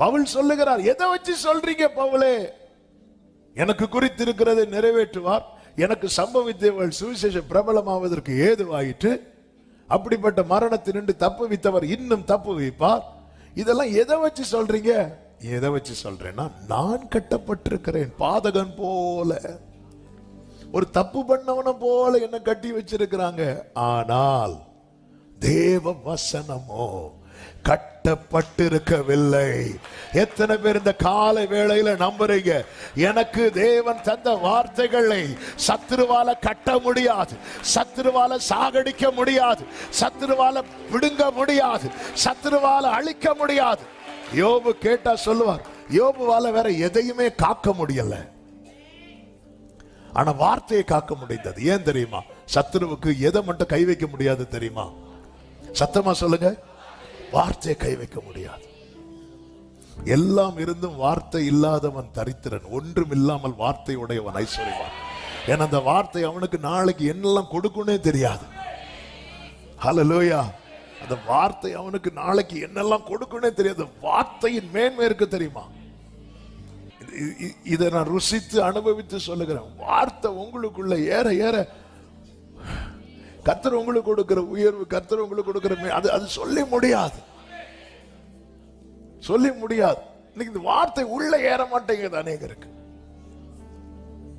பவுல் சொல்லுகிறார் எதை வச்சு சொல்றீங்க பவுலே? எனக்கு குறித்து இருக்கிறதை நிறைவேற்றுவார். எனக்கு சம்பவித்தவள் சுவிசேஷம் பிரபலமாவதற்கு ஏதுவாயிற்று. அப்படிப்பட்ட மரணத்தினின்று தப்பு வைத்தவர் இன்னும் தப்பு வைப்பார் இதெல்லாம் எதை வச்சு சொல்றீங்க? எதை வச்சு சொல்றேன்னா நான் கட்டப்பட்டிருக்கிறேன் பாதகன் போல. ஒரு தப்பு பண்ணவன போல என்ன கட்டி வச்சிருக்கிறாங்க. ஆனால் தேவ வசனமோ கட்டப்பட்டிருக்கவில்லை. எத்தனை பேர் இந்த காலை வேளையில நம்புறீங்க? எனக்கு தேவன் தந்த வார்த்தைகளை சத்துருவால கட்ட முடியாது சத்துருவால சாகடிக்க முடியாது சத்துருவால விடுங்க முடியாது சத்துருவால அழிக்க முடியாது. யோபு கேட்டா சொல்லுவார் யோபுவால வேற எதையுமே காக்க முடியல. ஆனா வார்த்தையை காக்க முடிந்தது. ஏன் தெரியுமா? சத்துருவுக்கு எதை மட்டும் கை வைக்க முடியாது தெரியுமா? சத்தமா சொல்லுங்க. வார்த்தையை கை வைக்க முடியாது. எல்லாம் இருந்தும் வார்த்தை இல்லாதவன் தரித்திரன் ஒன்றும் இல்லாமல் வார்த்தை உடையவன் ஐஸ்வர்யவான். ஏன்னா அந்த வார்த்தை அவனுக்கு நாளைக்கு என்னெல்லாம் கொடுக்கும்னே தெரியாது. ஹலலோயா அந்த வார்த்தை அவனுக்கு நாளைக்கு என்னெல்லாம் கொடுக்கும்னே தெரியாது. வார்த்தையின் மேன்மை இருக்கு தெரியுமா? இதை நான் ருசித்து அனுபவித்து சொல்லுகிறேன். வார்த்தை உங்களுக்குள்ள ஏற ஏற கத்தர் உங்களுக்கு கொடுக்கிற உயர்வு கத்தர் உங்களுக்கு கொடுக்கிற அது அது சொல்லி முடியாது. சொல்லி முடியாது. இன்னைக்கு இந்த வார்த்தை உள்ள ஏற மாட்டேங்குது அநேகருக்கு.